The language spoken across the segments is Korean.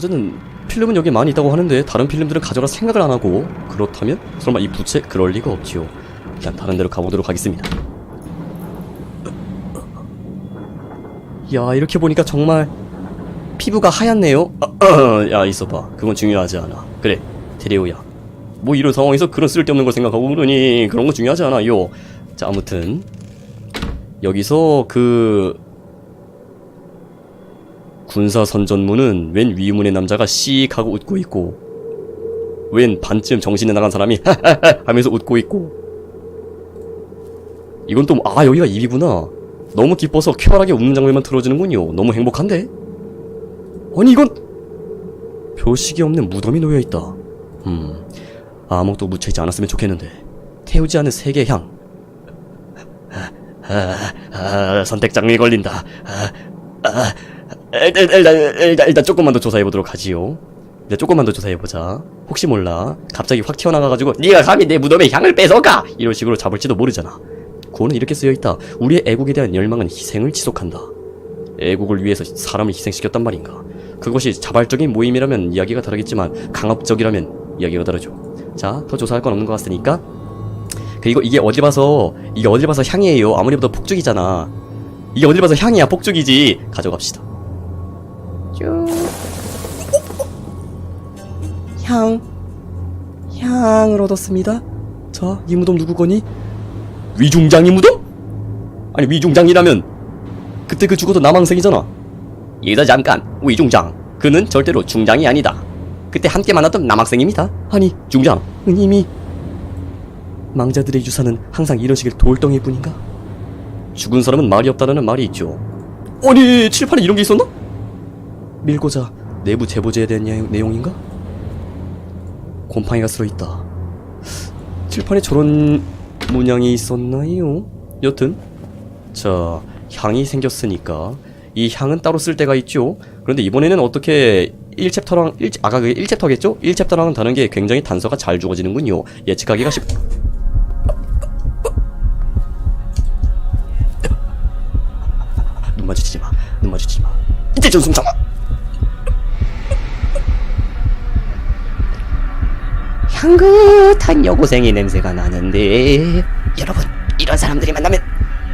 어쨌든 필름은 여기 많이 있다고 하는데 다른 필름들은 가져갈 생각을 안 하고 그렇다면 설마 이 부채 그럴 리가 없지요. 일단 다른 데로 가보도록 하겠습니다. 야 이렇게 보니까 정말 피부가 하얗네요. 야 있어봐. 그건 중요하지 않아. 그래 테레오야. 뭐 이런 상황에서 그런 쓸데없는 걸 생각하고 그러니 그런 거 중요하지 않아요. 자 아무튼 여기서 그 군사 선전문은 웬 위문의 남자가 씩 하고 웃고 있고 웬 반쯤 정신이 나간 사람이 하면서 웃고 있고. 이건 또 아 여기가 입이구나. 너무 기뻐서 쾌활하게 웃는 장면만 틀어주는군요. 너무 행복한데? 아니 이건 표식이 없는 무덤이 놓여있다. 음 아무것도 묻혀있지 않았으면 좋겠는데. 태우지 않은 세계 향. 아, 아, 선택장애 걸린다. 아, 아, 일단, 일단, 일단, 일단 조금만 더 조사해보도록 하지요. 일단 조금만 더 조사해보자. 혹시 몰라. 갑자기 확 튀어나가가지고, 네가 감히 내 무덤에 향을 뺏어가! 이런 식으로 잡을지도 모르잖아. 구호는 이렇게 쓰여있다. 우리의 애국에 대한 열망은 희생을 지속한다. 애국을 위해서 사람을 희생시켰단 말인가. 그것이 자발적인 모임이라면 이야기가 다르겠지만, 강압적이라면 이야기가 다르죠. 자, 더 조사할 건 없는 것 같으니까. 그리고 이게 어딜 봐서, 이게 어딜 봐서 향이에요. 아무리 봐도 폭죽이잖아. 이게 어딜 봐서 향이야, 폭죽이지. 가져갑시다. 향. 향을 얻었습니다. 자, 이 무덤 누구 거니? 위중장이 무덤? 아니, 위중장이라면 그때 그 죽어도 남학생이잖아. 얘다 잠깐, 위중장. 그는 절대로 중장이 아니다. 그때 함께 만났던 남학생입니다. 아니, 중장은 이미 망자들의 유산은 항상 이런 식의 돌덩이 뿐인가? 죽은 사람은 말이 없다는 말이 있죠. 아니, 칠판에 이런 게 있었나? 밀고자 내부 제보제에 대한 내- 내용인가? 곰팡이가 쓸어있다. 칠판에 저런 문양이 있었나요? 여튼 자 향이 생겼으니까 이 향은 따로 쓸 때가 있죠. 그런데 이번에는 어떻게 1챕터랑 1, 아까 그게 1챕터겠죠? 1챕터랑은 다른 게 굉장히 단서가 잘 주어지는군요. 예측하기가 쉽. 눈 마주치지 마. 눈 마주치지 마. 이제 전숨 참아. 향긋한 여고생의 냄새가 나는데. 여러분 이런 사람들이 만나면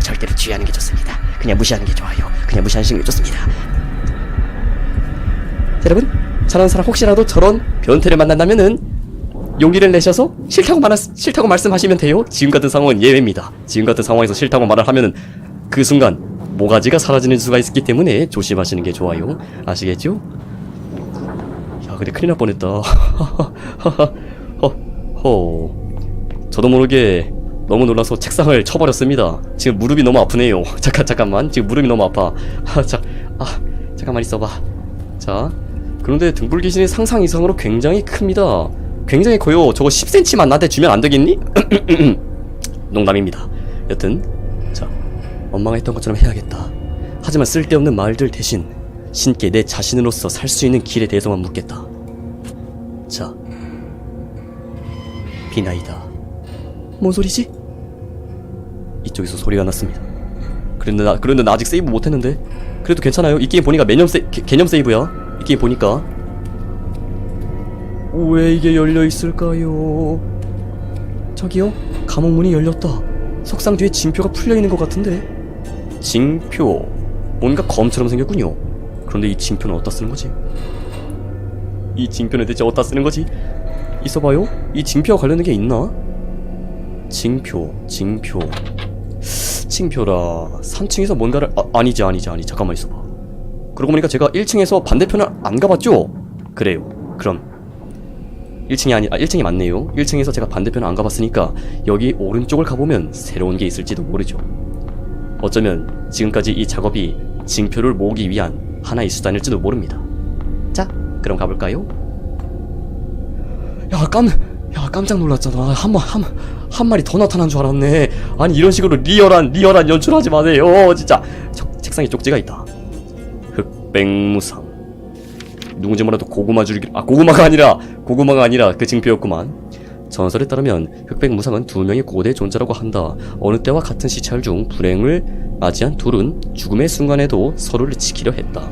절대로 주의하는 게 좋습니다. 그냥 무시하는 게 좋아요. 그냥 무시하시는 게 좋습니다. 여러분 저런 사람 혹시라도 저런 변태를 만난다면은 용기를 내셔서 싫다고 말 싫다고 말씀하시면 돼요. 지금 같은 상황은 예외입니다. 지금 같은 상황에서 싫다고 말을 하면은 그 순간 모가지가 사라지는 수가 있기 때문에 조심하시는 게 좋아요. 아시겠죠? 야 근데 큰일 날 뻔했다 허허. 저도 모르게 너무 놀라서 책상을 쳐버렸습니다. 지금 무릎이 너무 아프네요. 잠깐 잠깐만. 지금 무릎이 너무 아파. 아, 자, 아 잠깐만 있어봐. 자 그런데 등불 귀신이 상상 이상으로 굉장히 큽니다. 굉장히 커요. 저거 10cm만 나한테 주면 안 되겠니? 농담입니다. 여튼 자 엄마가 했던 것처럼 해야겠다. 하지만 쓸데없는 말들 대신 신께 내 자신으로서 살 수 있는 길에 대해서만 묻겠다. 자 비나이다. 뭔 소리지? 이쪽에서 소리가 났습니다. 그런데 나, 그런데 나 아직 세이브 못했는데? 그래도 괜찮아요. 이 게임 보니까 매년 세, 개, 개념 세이브야. 이 게임 보니까. 왜 이게 열려 있을까요? 저기요? 감옥 문이 열렸다. 석상 뒤에 징표가 풀려 있는 것 같은데? 징표. 뭔가 검처럼 생겼군요. 그런데 이 징표는 어디다 쓰는 거지? 이 징표는 대체 어디다 쓰는 거지? 있어봐요? 이 징표와 관련된 게 있나? 징표, 징표. 징표라. 3층에서 뭔가를, 아, 아니지, 아니지, 아니. 잠깐만 있어봐. 그러고 보니까 제가 1층에서 반대편을 안 가봤죠? 그래요. 그럼. 1층이 아니, 아, 1층이 맞네요. 1층에서 제가 반대편을 안 가봤으니까 여기 오른쪽을 가보면 새로운 게 있을지도 모르죠. 어쩌면 지금까지 이 작업이 징표를 모으기 위한 하나의 수단일지도 모릅니다. 자, 그럼 가볼까요? 야, 깜, 야, 깜짝 놀랐잖아. 한 마, 한, 한 마리 더 나타난 줄 알았네. 아니, 이런 식으로 리얼한, 리얼한 연출하지 마세요. 진짜. 저, 책상에 쪽지가 있다. 흑백무상. 누군지 몰라도 고구마 줄기, 아, 고구마가 아니라, 고구마가 아니라 그 징표였구만. 전설에 따르면 흑백무상은 두 명의 고대 존재라고 한다. 어느 때와 같은 시찰 중 불행을 맞이한 둘은 죽음의 순간에도 서로를 지키려 했다.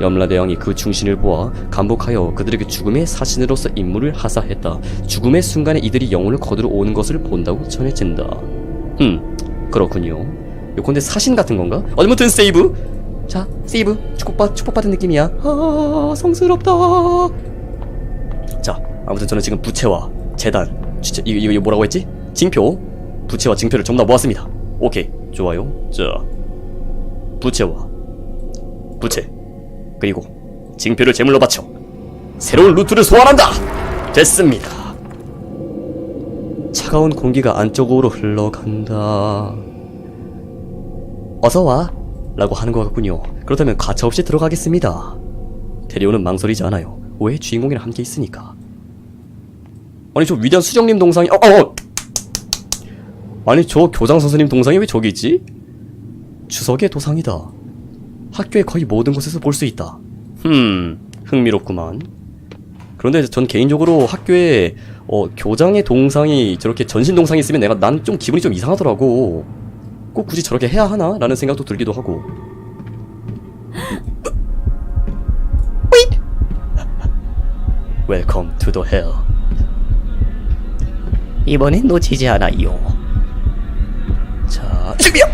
염라대왕이 그 충신을 보아 감복하여 그들에게 죽음의 사신으로서 임무를 하사했다. 죽음의 순간에 이들이 영혼을 거두러 오는 것을 본다고 전해진다. 음, 그렇군요. 요건데 사신 같은 건가? 어드무튼 세이브. 자, 세이브. 축복받 축복받은 느낌이야. 아, 성스럽다. 자, 아무튼 저는 지금 부채와 재단, 진짜 이거 이거 뭐라고 했지? 징표, 부채와 징표를 전부 다 모았습니다. 오케이, 좋아요. 자, 부채와 부채 그리고 징표를 제물로 바쳐 새로운 루트를 소환한다. 됐습니다. 차가운 공기가 안쪽으로 흘러간다. 어서 와. 라고 하는 것 같군요. 그렇다면 가차없이 들어가겠습니다. 데리오는 망설이지 않아요. 왜 주인공이랑 함께 있으니까. 아니 저 위대한 수정님 동상이 어, 어, 어! 아니 저 교장 선생님 동상이 왜 저기 있지? 추석의 도상이다. 학교의 거의 모든 곳에서 볼 수 있다. 흠, 흥미롭구만. 그런데 전 개인적으로 학교에 어, 교장의 동상이 저렇게 전신 동상이 있으면 내가 난 좀 기분이 좀 이상하더라고. 꼭 굳이 저렇게 해야 하나? 라는 생각도 들기도 하고. Welcome to the hell. 이번엔 놓치지 않아요. 자, 준비요!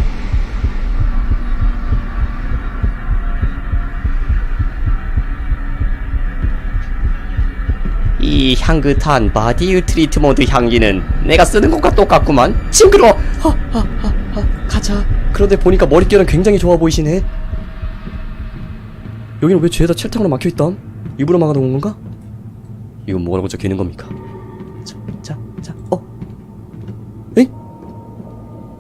이 향긋한 바디 트리트먼트 향기는 내가 쓰는 것과 똑같구만. 징그러. 하하하하 가자. 그런데 보니까 머릿결은 굉장히 좋아 보이시네. 여기는 왜 죄다 철탕으로 막혀 있담? 일부러 막아놓은 건가? 이건 뭐라고 적혀 있는 겁니까? 자, 자, 자, 어? 에?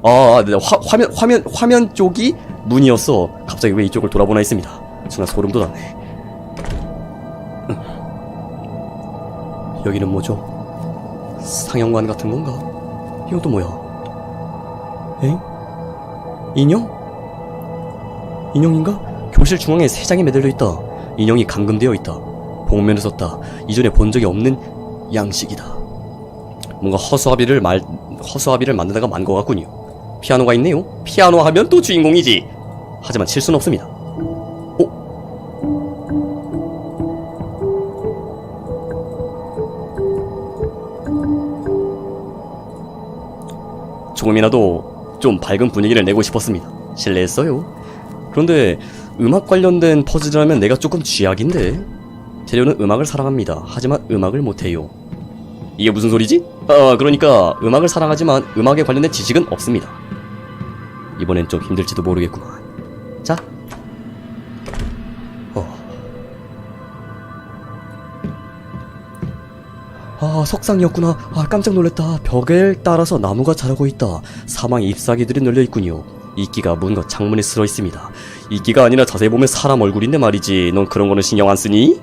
아, 네, 화, 화면, 화면, 화면 쪽이 문이었어. 갑자기 왜 이쪽을 돌아보나 했습니다. 순간 소름 돋았네. 여기는 뭐죠? 상영관 같은 건가? 또 뭐야? 엥? 인형? 인형인가? 교실 중앙에 세 장이 매달려 있다. 인형이 감금되어 있다. 복면을 썼다. 이전에 본 적이 없는 양식이다. 뭔가 허수아비를 말 허수아비를 만드다가 만 것 같군요. 피아노가 있네요. 피아노 하면 또 주인공이지. 하지만 칠 수는 없습니다. 조금이라도 좀 밝은 분위기를 내고 싶었습니다. 실례했어요. 그런데 음악 관련된 퍼즐이라면 내가 조금 쥐약인데 재료는 음악을 사랑합니다. 하지만 음악을 못해요. 이게 무슨 소리지? 아, 그러니까 음악을 사랑하지만 음악에 관련된 지식은 없습니다. 이번엔 좀 힘들지도 모르겠구만. 자. 아, 석상이었구나. 아, 깜짝 놀랐다. 벽을 따라서 나무가 자라고 있다. 사망 잎사귀들이 널려 있군요. 이끼가 뭔가 창문에 쓸어 있습니다. 이끼가 아니라 자세히 보면 사람 얼굴인데 말이지. 넌 그런 거는 신경 안 쓰니?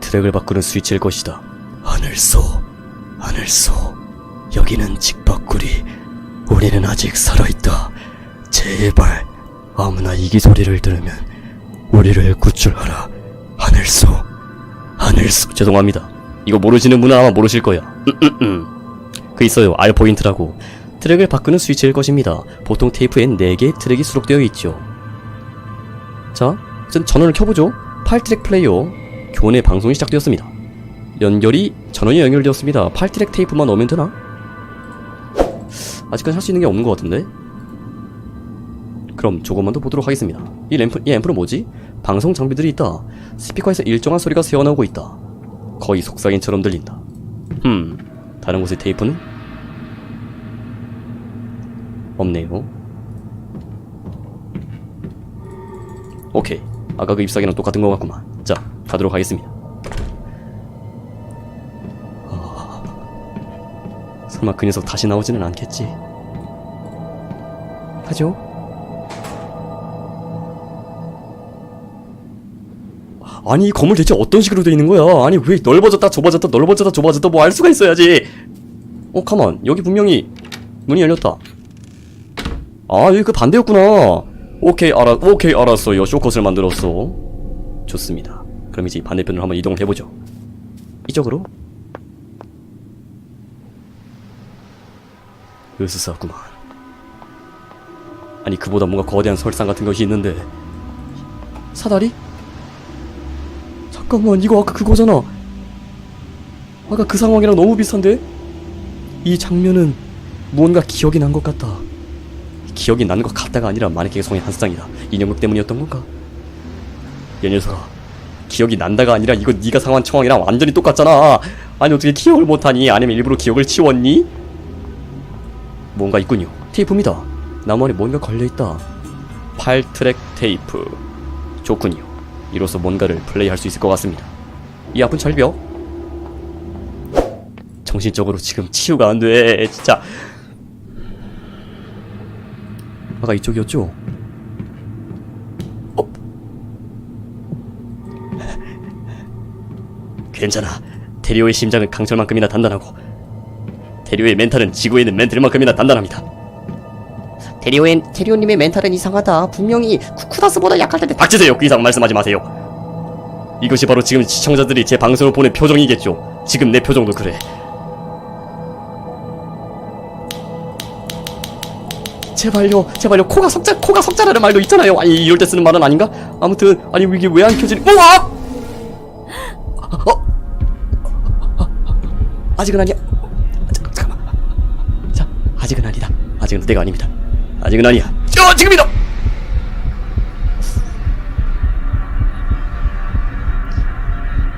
트랙을 바꾸는 스위치일 것이다. 하늘소, 하늘소. 여기는 직박구리. 우리는 아직 살아있다. 제발 아무나 이기 소리를 들으면 우리를 구출하라. 하늘소, 하늘소. 죄송합니다. 이거 모르시는 분은 아마 모르실 거야. 그 있어요. R 포인트라고. 트랙을 바꾸는 스위치일 것입니다. 보통 테이프엔 4개의 트랙이 수록되어 있죠. 자, 우선 전원을 켜보죠. 8트랙 플레이어. 교내 방송이 시작되었습니다. 연결이 전원이 연결되었습니다. 8트랙 테이프만 넣으면 되나? 아직까지 할 수 있는 게 없는 것 같은데? 그럼 조금만 더 보도록 하겠습니다. 이 램프, 이 앰프는 뭐지? 방송 장비들이 있다. 스피커에서 일정한 소리가 새어나오고 있다. 거의 속삭임처럼 들린다. 음, 다른 곳의 테이프는? 없네요. 오케이. 아까 그 잎사귀랑 똑같은 것 같구만. 자, 가도록 하겠습니다. 아, 설마 그 녀석 다시 나오지는 않겠지? 하죠? 아니 이 건물 대체 어떤 식으로 돼 있는 거야? 아니 왜 넓어졌다 좁아졌다 넓어졌다 좁아졌다 뭐 알 수가 있어야지. 어 가만 여기 분명히 문이 열렸다. 아 여기 그 반대였구나. 오케이 알아 오케이 알았어요. 쇼컷을 만들었어. 좋습니다. 그럼 이제 반대편으로 한번 이동을 해보죠. 이쪽으로. 으스스하구만. 아니 그보다 뭔가 거대한 설상 같은 것이 있는데 사다리? 잠깐만 이거 아까 그거잖아. 아까 그 상황이랑 너무 비슷한데? 이 장면은 무언가 기억이 난 것 같다. 기억이 나는 것 같다가 아니라 마네킹의 성의 한 쌍이다. 인형극 때문이었던 건가? 이 녀석아. 기억이 난다가 아니라 이거 네가 상한 상황이랑 완전히 똑같잖아. 아니 어떻게 기억을 못하니? 아니면 일부러 기억을 치웠니? 뭔가 있군요. 테이프입니다. 나무 안에 뭔가 걸려있다. 8트랙 테이프. 좋군요 이로써 뭔가를 플레이할 수 있을 것 같습니다. 이 아픈 절벽? 정신적으로 지금 치유가 안 돼 진짜. 아까 이쪽이었죠? 어? 괜찮아. 테리오의 심장은 강철만큼이나 단단하고 테리오의 멘탈은 지구에 있는 멘틀만큼이나 단단합니다 테리오엔 테리오님의 멘탈은 이상하다. 분명히 쿠쿠다스보다 약할 텐데. 닥치세요. 그 이상 말씀하지 마세요. 이것이 바로 지금 시청자들이 제 방송을 보는 표정이겠죠. 지금 내 표정도 그래. 제발요 제발요. 코가 석자 코가 석자라는 말도 있잖아요. 아니 이럴 때 쓰는 말은 아닌가? 아무튼 아니 이게 왜 안 켜지니? 우와! 어? 아직은 아니야. 자, 잠깐만. 자 아직은 아니다. 아직은 때가 아닙니다 아직은 아니야 어 지금이다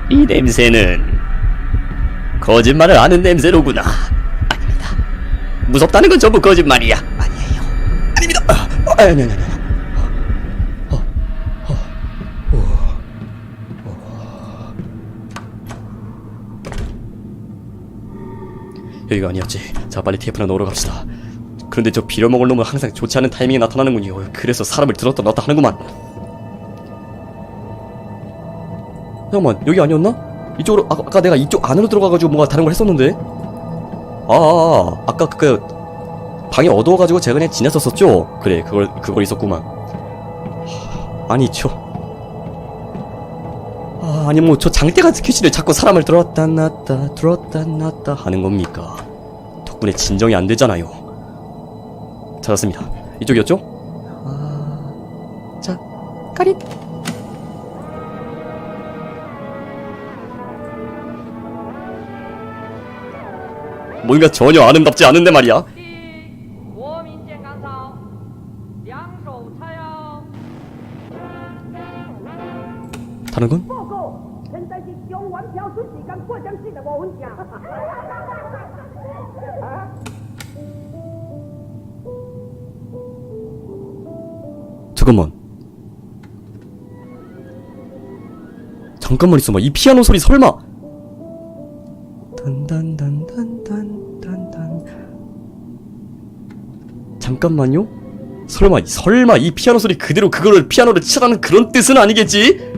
이 냄새는 거짓말을 하는 냄새로구나. 아닙니다. 무섭다는 건 전부 거짓말이야. 아니에요. 아닙니다. 아, 아, 아니, 아니, 아니. 어, 어, 어, 어. 여기가 아니었지. 자, 빨리 테이프나 넣으러 갑시다. 그런데 저 빌어먹을 놈은 항상 좋지 않은 타이밍에 나타나는군요. 그래서 사람을 들었다 놨다 하는구만. 잠깐만 여기 아니었나? 이쪽으로 아, 아까 내가 이쪽 안으로 들어가가지고 뭔가 다른 걸 했었는데 아, 아, 아 아 까 그 방이 어두워가지고 제가 그냥 지냈었었죠? 그래 그걸 그걸 있었구만 하, 아니 저 아, 아니 뭐 저 장대 같은 퀴즈를 자꾸 사람을 들었다 놨다 들었다 놨다 하는 겁니까 덕분에 진정이 안 되잖아요 찾았습니다. 이쪽이었죠? 아... 자, 까리. 뭔가 전혀 아름답지 않은데 말이야. 다른 건? 잠깐만. 잠깐만 있어봐. 이 피아노 소리 설마. 단단단단단단단. 잠깐만요. 설마 설마 이 피아노 소리 그대로 그거를 피아노를 치라는 그런 뜻은 아니겠지?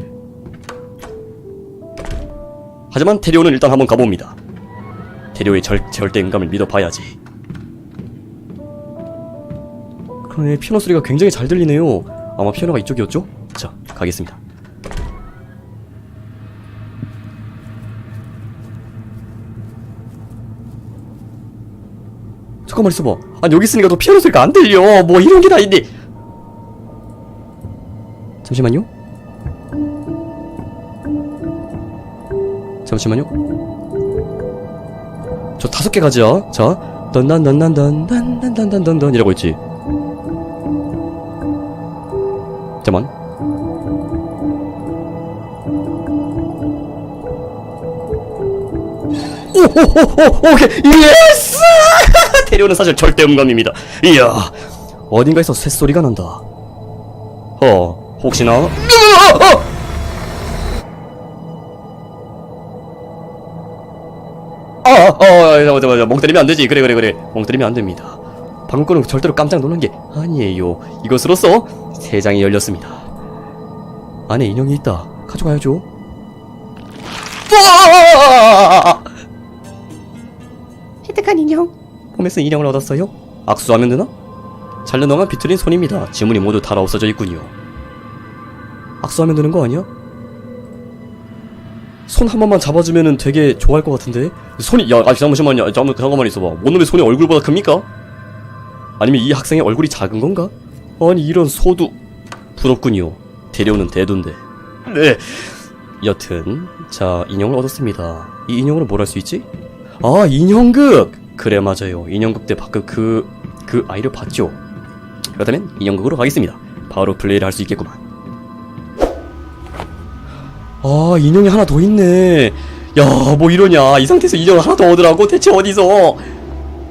하지만 테리오는 일단 한번 가봅니다. 테리오의 절, 절대 음감을 믿어봐야지. 그러네 피아노 소리가 굉장히 잘 들리네요 아마 피아노가 이쪽이었죠? 자, 가겠습니다. 잠깐만 있어봐. 아니, 여기 있으니까 너 피아노 소리가 안 들려. 뭐 이런 게 다 있니? 잠시만요. 잠시만요. 저 다섯 개 가지야. 자, 던단던단던단단단단단 이라고 있지. 잠만. 오호호호 오케이 예스 대리오는 사실 절대 음감입니다. 이야 어딘가에서 새소리가 난다. 어 혹시나 으아! 어! 아, 어, 맞아, 맞아, 멍 때리면 안 되지. 그래, 그래, 그래. 멍 때리면 안 됩니다. 방금 거는 절대로 깜짝 놀란 게 아니에요. 이것으로써 세 장이 열렸습니다. 안에 인형이 있다. 가져가야죠. 혜택한 인형. 홈에서 인형을 얻었어요? 악수하면 되나? 잘려너가 비틀린 손입니다. 지문이 모두 달아 없어져 있군요. 악수하면 되는 거 아니야? 손 한 번만 잡아주면은 되게 좋아할 것 같은데 손이 야 아, 잠시만요 잠깐 잠깐만 있어봐 원놈의 손이 얼굴보다 큽니까? 아니면 이 학생의 얼굴이 작은 건가? 아니 이런 소두 부럽군요. 데려오는 대도인데. 네. 여튼 자 인형을 얻었습니다. 이 인형으로 뭘 할 수 있지? 아 인형극. 그래 맞아요. 인형극 때 방금 그, 그 아이를 봤죠. 그렇다면 인형극으로 가겠습니다. 바로 플레이를 할 수 있겠구만. 아 인형이 하나 더 있네. 야 뭐 이러냐 이 상태에서 인형을 하나 더 얻으라고 대체 어디서?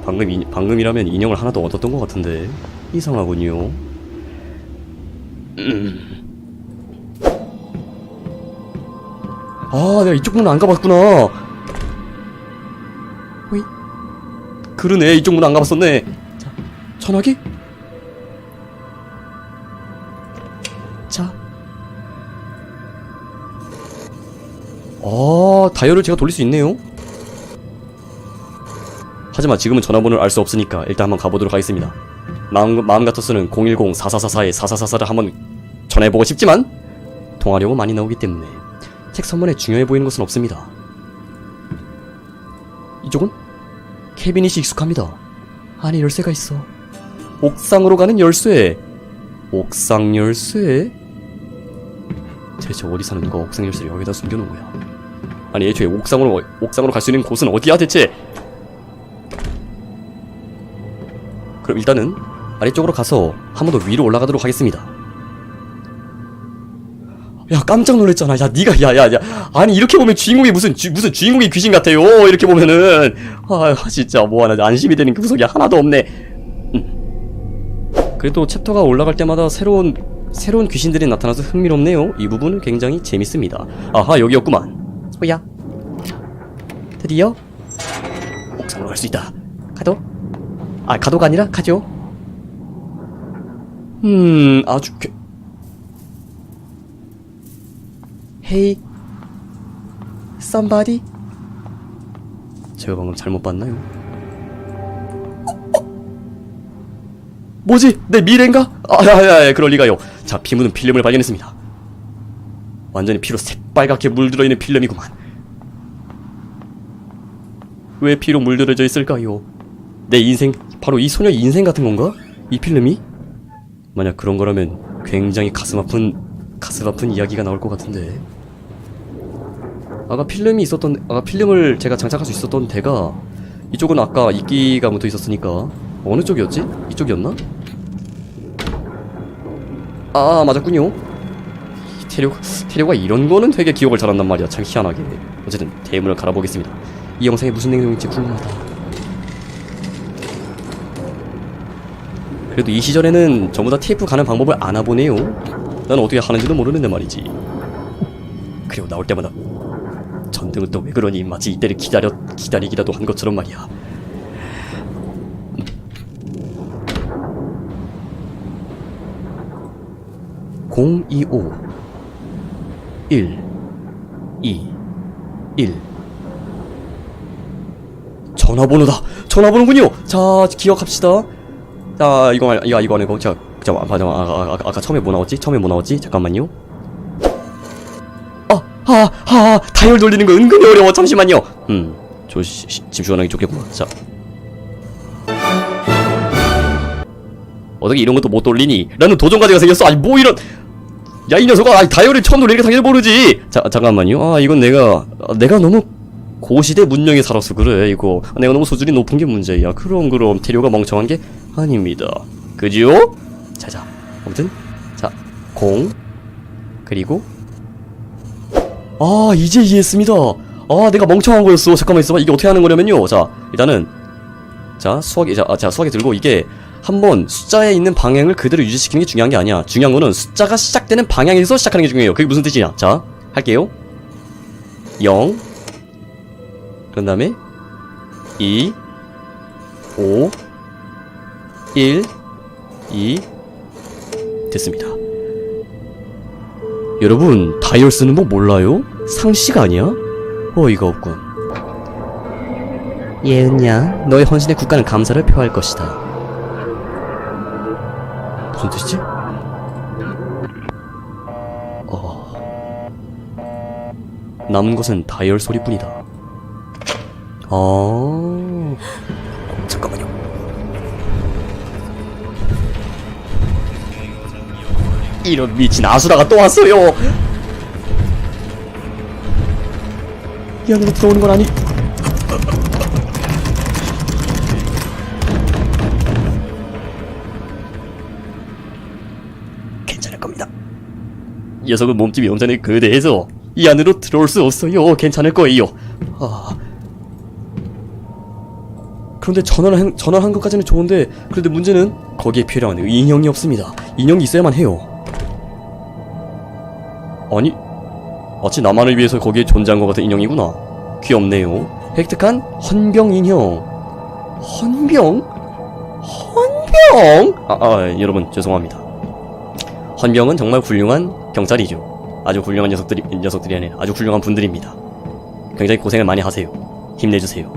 방금 이, 방금이라면 인형을 하나 더 얻었던 것 같은데 이상하군요. 음. 아, 내가 이쪽 문 안 가봤구나. 호이. 그러네, 이쪽 문 안 가봤었네. 자, 전화기? 자. 아, 다이얼을 제가 돌릴 수 있네요. 하지만 지금은 전화번호를 알 수 없으니까 일단 한번 가보도록 하겠습니다. 마음, 마음 같아서는 010-4444에 4444를 한번 전화해보고 싶지만 통화료가 많이 나오기 때문에 책 선문에 중요해 보이는 것은 없습니다. 이쪽은 캐비닛이 익숙합니다. 안에 열쇠가 있어. 옥상으로 가는 열쇠. 옥상 열쇠? 대체 어디 사는 누가 옥상 열쇠를 여기다 숨겨놓은 거야? 아니 애초에 옥상으로 옥상으로 갈 수 있는 곳은 어디야 대체? 그럼 일단은 아래쪽으로 가서 한 번 더 위로 올라가도록 하겠습니다. 야 깜짝 놀랐잖아. 야 네가 야야야 아니 이렇게 보면 주인공이 무슨 주, 무슨 주인공이 귀신 같아요. 이렇게 보면은 아 진짜 뭐 하나 안심이 되는 그 구석이 하나도 없네. 음. 그래도 챕터가 올라갈 때마다 새로운 새로운 귀신들이 나타나서 흥미롭네요. 이 부분은 굉장히 재밌습니다. 아하 여기였구만. 뭐야? 드디어 옥상으로 갈 수 있다. 가도? 아 가도가 아니라 가죠. 음 아주 개... Hey, somebody. 제가 방금 잘못 봤나요? 뭐지? 내 미래인가? 아야야야 그럴 리가요. 자 피 묻은 필름을 발견했습니다. 완전히 피로 새빨갛게 물들어 있는 필름이구만. 왜 피로 물들어져 있을까요? 내 인생 바로 이 소녀 인생 같은 건가? 이 필름이? 만약 그런 거라면 굉장히 가슴 아픈 가슴 아픈 이야기가 나올 것 같은데. 아까 필름이 있었던 아까 필름을 제가 장착할 수 있었던 데가 이쪽은 아까 이끼가 묻어 있었으니까 어느 쪽이었지? 이쪽이었나? 아 맞았군요. 태료 태료가 이런 거는 되게 기억을 잘한단 말이야. 참 희한하게. 어쨌든 대문을 갈아보겠습니다. 이 영상에 무슨 내용인지 궁금하다. 그래도 이 시절에는 전부 다 테이프 가는 방법을 아나 보네요. 난 어떻게 하는지도 모르는데 말이지. 그리고 나올 때마다 전등은 또 왜 그러니 마치 이때를 기다려 기다리기라도 한 것처럼 말이야. 025 1 2 1 전화번호다. 전화번호군요. 자, 기억합시다. 자, 이거 말, 이거 이거 아니고 자, 잠깐 아, 잠깐 아까, 아까, 아까 처음에 뭐 나왔지? 처음에 뭐 나왔지? 잠깐만요. 아, 아, 아, 다이얼 돌리는 거 은근히 어려워. 잠시만요. 음, 저 시, 시, 집 주원하기 좋겠구만. 자. 어떻게 이런 것도 못 돌리니? 라는 도전과제가 생겼어. 아니 뭐 이런 야 이 녀석아 아니 다이얼을 처음 돌리니까 당연히 모르지 자 잠깐만요 아 이건 내가 아, 내가 너무 고시대 문명에 살아서 그래 이거 내가 너무 수준이 높은 게 문제야 그럼 그럼 태료가 멍청한 게 아닙니다. 그지요? 자자 아무튼 자0 그리고 아 이제 이해했습니다. 아 내가 멍청한 거였어. 잠깐만 있어봐. 이게 어떻게 하는 거냐면요. 자 일단은 자 수학이 자, 아, 자 수학이 들고 이게 한번 숫자에 있는 방향을 그대로 유지시키는 게 중요한 게 아니야. 중요한 거는 숫자가 시작되는 방향에서 시작하는 게 중요해요. 그게 무슨 뜻이냐? 자 할게요. 0 그런 다음에 2 5 1 2 됐습니다 여러분 다이얼 쓰는 법 몰라요? 상식 아니야? 어이가 없군 예은야 너의 헌신에 국가는 감사를 표할 것이다 무슨 뜻이지? 어... 남은 것은 다이얼 소리뿐이다. 어... 이런 미친 아수라가 또 왔어요. 이 안으로 들어오는 건 아니. 괜찮을 겁니다. 이 녀석은 몸집이 엄청나게 거대해서 이 안으로 들어올 수 없어요. 괜찮을 거예요. 아. 그런데 전화를 한, 전화를 한 것까지는 좋은데 그런데 문제는 거기에 필요한 인형이 없습니다. 인형이 있어야만 해요. 아니 마치 나만을 위해서 거기에 존재한 것 같은 인형이구나. 귀엽네요. 획득한 헌병 인형. 헌병? 헌병? 아, 아 여러분 죄송합니다. 헌병은 정말 훌륭한 경찰이죠. 아주 훌륭한 녀석들이 녀석들이 아니라 아주 훌륭한 분들입니다. 굉장히 고생을 많이 하세요. 힘내주세요.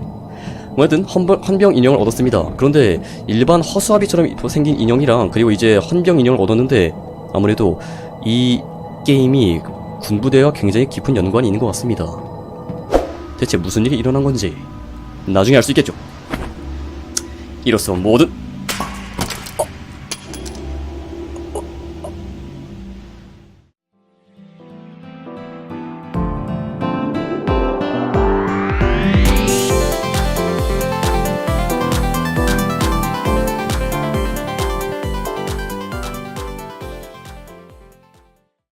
뭐든 헌병, 헌병 인형을 얻었습니다. 그런데 일반 허수아비처럼 생긴 인형이랑 그리고 이제 헌병 인형을 얻었는데 아무래도 이 게임이 군부대와 굉장히 깊은 연관이 있는 것 같습니다. 대체 무슨 일이 일어난 건지 나중에 알 수 있겠죠. 이로써 모든